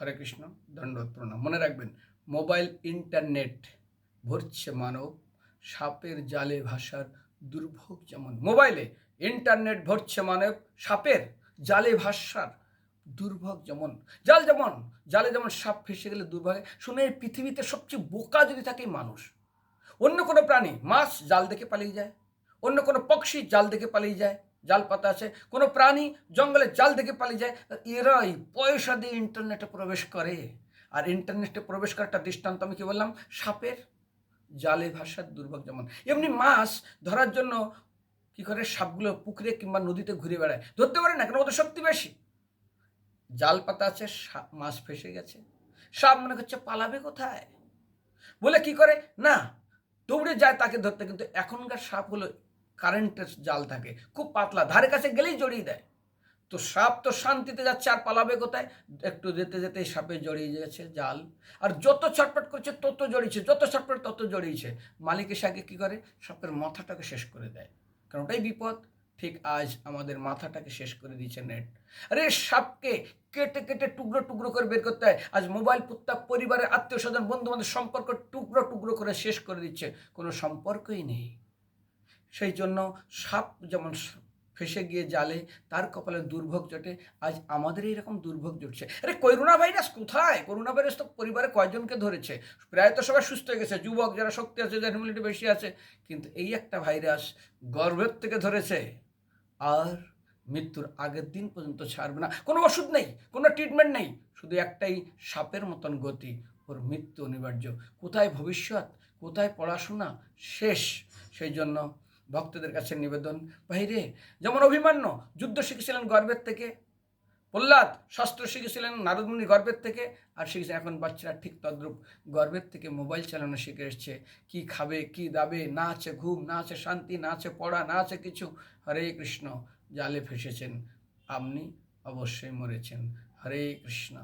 হরে কৃষ্ণ দণ্ডবত প্রণাম মনে রাখবেন, মোবাইল ইন্টারনেট ভরছে মানব সাপের জালে ভাষার দুর্ভোগ যেমন। মোবাইলে ইন্টারনেট ভরছে মানব সাপের জালে ভাষার দুর্ভোগ যেমন। জাল যেমন, জালে যেমন সাপ ফেসে গেলে দুর্ভাগে শুনে পৃথিবীতে সবচেয়ে বোকা যদি থাকে মানুষ, অন্য কোনো প্রাণী মাছ জাল দেখে পালিয়ে যায়, অন্য কোনো পক্ষী জাল দেখে পালিয়ে যায় জাল পাতা আছে, কোনো প্রাণী জঙ্গলে জাল দেখে পালিয়ে যায়, এরাই পয়সা দিয়ে ইন্টারনেটে প্রবেশ করে। আর ইন্টারনেটে প্রবেশ করার একটা দৃষ্টান্ত আমি কি বললাম? সাপের জালে ভাষার দুর্ভোগ যেমন। এমনি মাছ ধরার জন্য কি করে? সাপগুলো পুকুরে কিংবা নদীতে ঘুরে বেড়ায়। ধরতে পারে না, কেন? ওদের শক্তি বেশি। জাল পাতা আছে সাপ মাছ ফেসে গেছে। সাপ মনে করছে, পালাবে কোথায়? বলে কি করে? না, দৌড়ে যায় তাকে ধরতে। কিন্তু এখনকার সাপগুলো কারেন্টের জাল থাকে, খুব পাতলা, ধারে কাছে গেলেই জড়িয়ে দেয়। তো সাপ তো শান্তিতে যাচ্ছে, আর পালাবে কোথায়? একটু যেতে যেতে সাপে জড়িয়ে যাচ্ছে জাল। আর যত ছটপট করছে, তত জড়িয়েছে, যত ছটপট তত জড়িয়েছে। মালিক এসে আগে কী করে? সাপের মাথাটাকে শেষ করে দেয়। কারণ ওটাই বিপদ। ঠিক আজ আমাদের মাথাটাকে শেষ করে দিয়েছে নেট। আরে সাপকে কেটে কেটে টুকরো টুকরো করে বের করতে হয়। আজ মোবাইল, পুত্তা, পরিবারের আত্মীয় স্বজন বন্ধু বান্ধব সম্পর্ক টুকরো টুকরো করে শেষ করে দিচ্ছে। কোনো সম্পর্কই নেই। সেই জন্য সাপ যেমন ফেসে গিয়ে জালে, তার কপালে দুর্ভোগ জটে। আজ আমাদের এইরকম দুর্ভোগ জুটছে। আরে করোনা ভাইরাস কোথায়? করোনা ভাইরাস তো পরিবারে কয়জনকে ধরেছে? প্রায় তো সবাই সুস্থ হয়ে গেছে, যুবক যারা শক্তি আছে, যারা ইমিউনিটি বেশি আছে। কিন্তু এই একটা ভাইরাস গর্ভের থেকে ধরেছে আর মৃত্যুর আগের দিন পর্যন্ত ছাড়বে না। কোনো ওষুধ নেই, কোনো ট্রিটমেন্ট নেই। শুধু একটাই সাপের মতন গতি, ওর মৃত্যু অনিবার্য। কোথায় ভবিষ্যৎ? কোথায় পড়াশোনা? শেষ। সেই জন্য ভক্তদের কাছে নিবেদন। বাইরে যেমন অভিমান্য, যুদ্ধ শিখেছিলেন গর্বের থেকে। প্রহ্লাদ, শাস্ত্র শিখেছিলেন নারদমুনি গর্বের থেকে। আর শিখেছেন এখন বাচ্চারা ঠিক তদ্রূপ গর্বের থেকে মোবাইল চালানো শিখে এসছে। কী খাবে, কি দাবে, না আছে ঘুম, না আছে শান্তি, না আছে পড়া, না আছে কিছু। হরে কৃষ্ণ, জালে ফেসেছেন, আপনি অবশ্যই মরেছেন। হরে কৃষ্ণ।